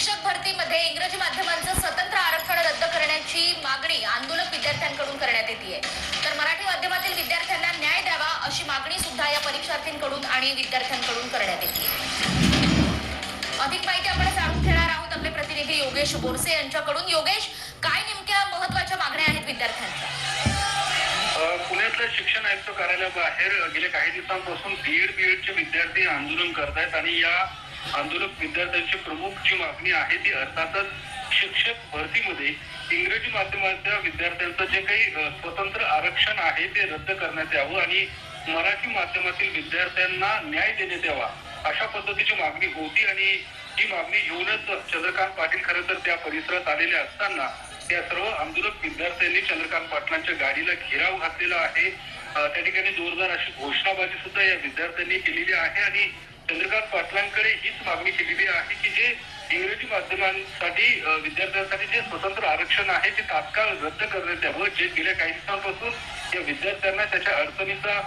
शिक्षक भरतीमध्ये इंग्रजी माध्यमांचं स्वतंत्र आरक्षण रद्द करण्याची मागणी आंदोलक विद्यार्थ्यांकडून करण्यात येते तर मराठी माध्यमातील विद्यार्थ्यांना न्याय द्यावा अशी मागणी सुद्धा या परीक्षार्थींकडून आणि विद्यार्थ्यांकडून करण्यात येते अधिक माहिती आपण जाणून घेणार आहोत. आपले प्रतिनिधी योगेश बोरसे यांच्याकडून. योगेश काय नेमक्या महत्त्वाच्या मागण्या आहेत विद्यार्थ्यांच्या? पुण्यातल्या शिक्षण आयुक्त कार्यालयाबाहेर गेल्या काही दिवसांपासून बीएड बीएडचे विद्यार्थी आंदोलन करत आहेत आणि या आंदोलक विद्यार्थ्यांची प्रमुख जी मागणी आहे ती अर्थातच शिक्षक भरतीमध्ये इंग्रजी माध्यमाच्या विद्यार्थ्यांचं जे काही स्वतंत्र आरक्षण आहे ते रद्द करण्यात यावं आणि मराठी माध्यमातील विद्यार्थ्यांना न्याय देण्यात यावा अशा पद्धतीची मागणी होती आणि ही मागणी घेऊनच चंद्रकांत पाटील खरं तर त्या परिसरात आलेले असताना त्या सर्व आंदोलक विद्यार्थ्यांनी चंद्रकांत पाटलांच्या गाडीला घेराव घातलेला आहे. त्या ठिकाणी जोरदार अशी घोषणाबाजी सुद्धा या विद्यार्थ्यांनी केलेली आहे आणि चंद्रकांत पाटलांकडे हीच मागणी केलेली आहे की जे इंग्रजी माध्यमांसाठी विद्यार्थ्यांसाठी जे स्वतंत्र आरक्षण आहे ते तात्काळ रद्द करण्यात यावं. जे गेल्या काही दिवसांपासून या विद्यार्थ्यांना त्याच्या अडचणीचा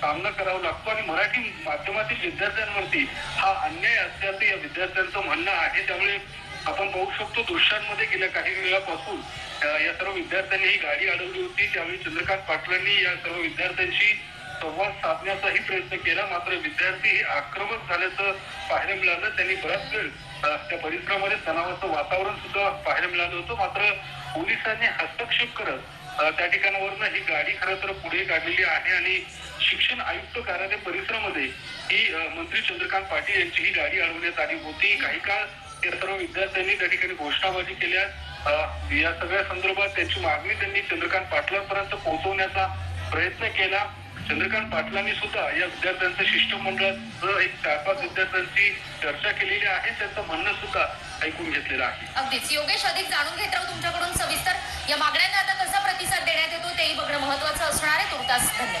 सामना करावा लागतो आणि मराठी माध्यमातील विद्यार्थ्यांवरती हा अन्याय असल्याचं या विद्यार्थ्यांचं म्हणणं आहे. त्यामुळे आपण पाहू शकतो दृश्यांमध्ये गेल्या काही वेळापासून या सर्व विद्यार्थ्यांनी ही गाडी अडवली होती. त्यावेळी चंद्रकांत पाटलांनी या सर्व विद्यार्थ्यांशी संवाद साधण्याचाही प्रयत्न केला. मात्र विद्यार्थी हे आक्रमक झाल्याचं पाहायला मिळालं. त्यांनी बराच वेळ त्या परिसरामध्ये तणावाचं वातावरण सुद्धा पाहायला मिळालं होतं. मात्र पोलिसांनी हस्तक्षेप करत त्या ठिकाणावरनं ही गाडी खरं तर पुढे काढलेली आहे आणि शिक्षण आयुक्त कार्यालय परिसरामध्ये ही मंत्री चंद्रकांत पाटील यांची ही गाडी अडवण्यात आली होती. काही काळ या सर्व विद्यार्थ्यांनी त्या ठिकाणी घोषणाबाजी केल्या. या सगळ्या संदर्भात त्यांची मागणी त्यांनी चंद्रकांत पाटलांपर्यंत पोहोचवण्याचा प्रयत्न केला. चंद्रकांत पाटलांनी सुद्धा या विद्यार्थ्यांचं शिष्टमंडळाचं एक चार पाच विद्यार्थ्यांची चर्चा केलेली आहे. त्यांचं म्हणणं सुद्धा ऐकून घेतलेलं आहे. अगदीच. योगेश अधिक जाणून घेत राहू तुमच्याकडून सविस्तर. या मागण्यांना आता कसा प्रतिसाद देण्यात येतो तेही बघणं महत्वाचं असणार आहे. तुर्तास धन्यवाद.